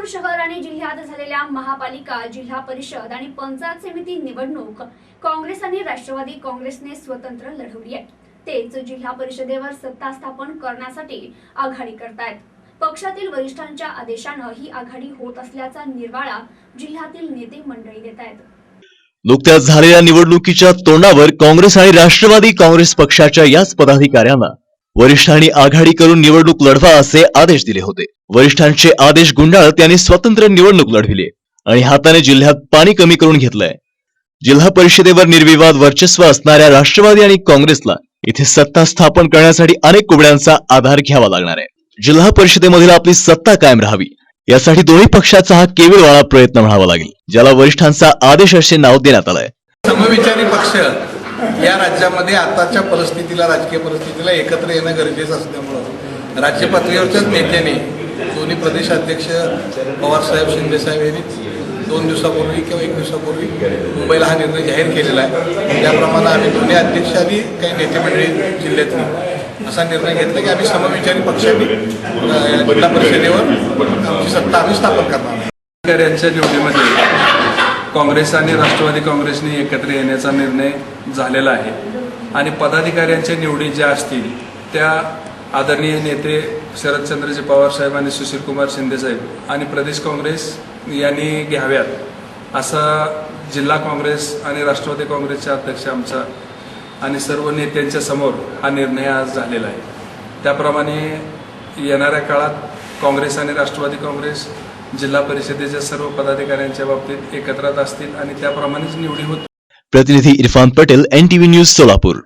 सोलापूर शहर आणि जिल्ह्यात झालेल्या महापालिका जिल्हा परिषद आणि पंचायत समिती निवडणूक काँग्रेस आणि राष्ट्रवादी काँग्रेसने स्वतंत्र लढवली आहे. तेच जिल्हा परिषदेवर सत्ता स्थापन करण्यासाठी आघाडी करतायत. पक्षातील वरिष्ठांच्या आदेशानं ही आघाडी होत असल्याचा निर्वाळा जिल्ह्यातील नेते मंडळी देत आहेत नुकत्याच झालेल्या निवडणुकीच्या तोंडावर काँग्रेस आणि राष्ट्रवादी काँग्रेस पक्षाच्या याच पदाधिकाऱ्यांना वरिष्ठांनी आघाडी करून निवडणूक लढवा असे आदेश दिले होते. वरिष्ठांचे आदेश गुंडाळत त्यांनी स्वतंत्र निवडणूक लढविली आणि हाताने जिल्ह्यात पाणी कमी करून घेतलंय. जिल्हा परिषदेवर निर्विवाद वर्चस्व असणाऱ्या राष्ट्रवादी आणि काँग्रेसला इथे सत्ता स्थापन करण्यासाठी अनेक कुबड्यांचा आधार घ्यावा लागणार आहे. जिल्हा परिषदेमधील आपली सत्ता कायम राहावी. यासाठी दोन्ही पक्षाचा हा केविळवाळा प्रयत्न म्हणावा लागेल ज्याला वरिष्ठांचा आदेश असे नाव देण्यात आलंय. समविचारी पक्ष या राज्यामध्ये आताच्या परिस्थितीला राजकीय परिस्थितीला एकत्र येणं गरजेचं असल्यामुळं राज्य पातळीवरच्याच नेत्याने दोन्ही प्रदेशाध्यक्ष पवारसाहेब शिंदेसाहेब यांनी दोन दिवसापूर्वी किंवा एक दिवसापूर्वी मुंबईला हा निर्णय जाहीर केलेला आहे. त्याप्रमाणे आम्ही दोन्ही अध्यक्ष आणि काही नेतेमंडळी जिल्ह्यातली असा निर्णय घेतला की आम्ही समविचारी पक्षांनी जिल्हा परिषदेवर आमची सत्ता आम्ही स्थापन करणार अधिकाऱ्यांच्या निवडीमध्ये काँग्रेस आणि राष्ट्रवादी काँग्रेसने एकत्र येण्याचा निर्णय झालेला आहे. आणि पदाधिकाऱ्यांच्या निवडी ज्या असतील त्या आदरणीय नेते शरदचंद्रजी पवार साहेब आणि सुशीलकुमार शिंदेसाहेब आणि प्रदेश काँग्रेस यांनी घ्याव्यात असा जिल्हा काँग्रेस आणि राष्ट्रवादी काँग्रेसचे अध्यक्ष आमचा आणि सर्व नेत्यांच्या समोर हा निर्णय आज झालेला आहे. त्याप्रमाणे येणाऱ्या काळात काँग्रेस आणि राष्ट्रवादी काँग्रेस जिल्हा परिषदेच्या सर्व पदाधिकाऱ्यांच्या बाबतीत एकत्रात असतील आणि त्याप्रमाणेच निवडी होत प्रतिनिधी इरफान पटेल एनटीव्ही न्यूज सोलापूर.